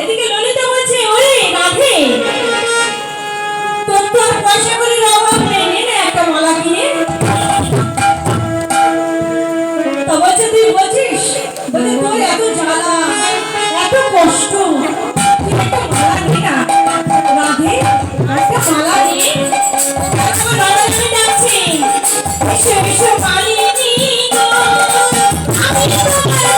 এদিকে ললিতা বলছে, ওরে রাধে, তোর তো পয়সা করে অভাব নেই নে না একটা মালা কিনে। তো বলছে, তুই বলছিস? বলে তোর এত জ্বালা, এত কষ্ট, তুই একটা মালা কিনে রাধে, একটা মালা নিয়ে আমার রাধাকে ডাকছে, এসো এসো মালিনী গো। আমি তোমার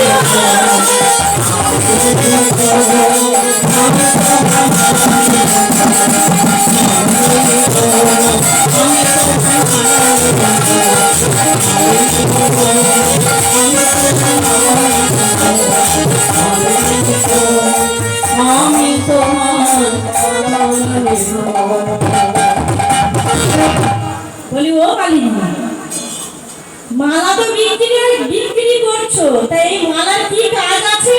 করছি বলি ও কালিনী মালা তো বিক্রি বিক্রি করছ তাই এই মালার কি কাজ আছে?